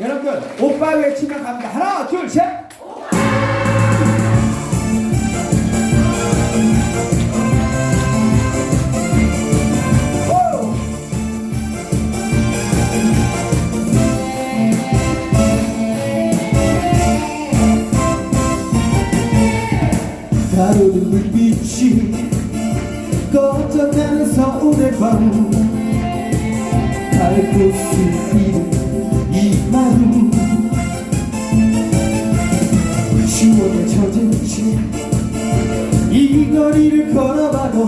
여러분 오빠 외치면 갑니다. 하나 둘 셋. 오! 가로등 불빛이 꺼져가는 서울의 밤 달꽃을 피는 추억에 젖은 채이 거리를 걸어봐도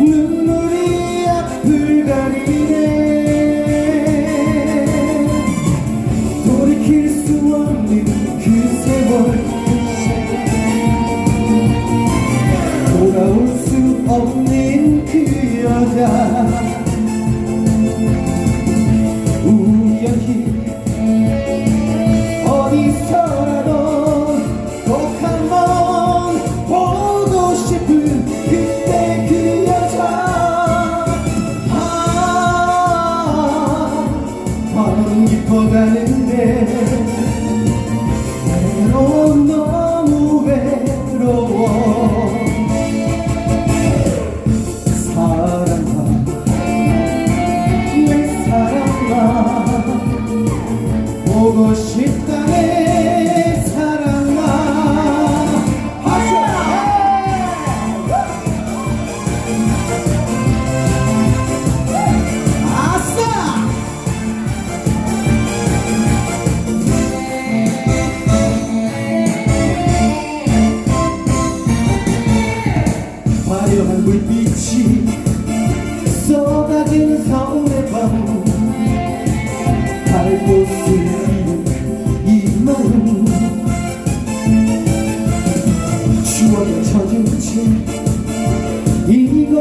눈물이 앞을 가리네. 돌이킬 수 없는 그 세월. 돌아올 수 없는 그 여자 화려한 불빛이 쏟아지는 서울의 밤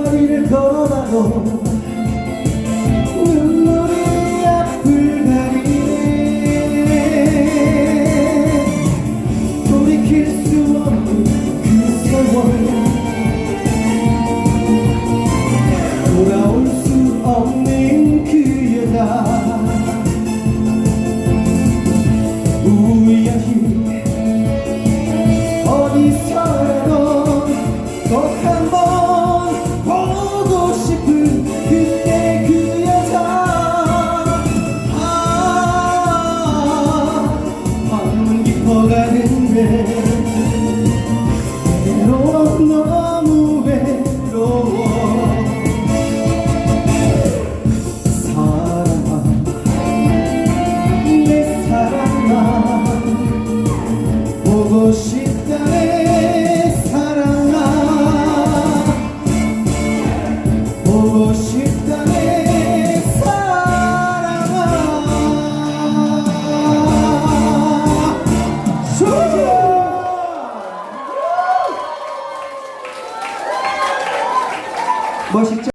거리를 걸어봐도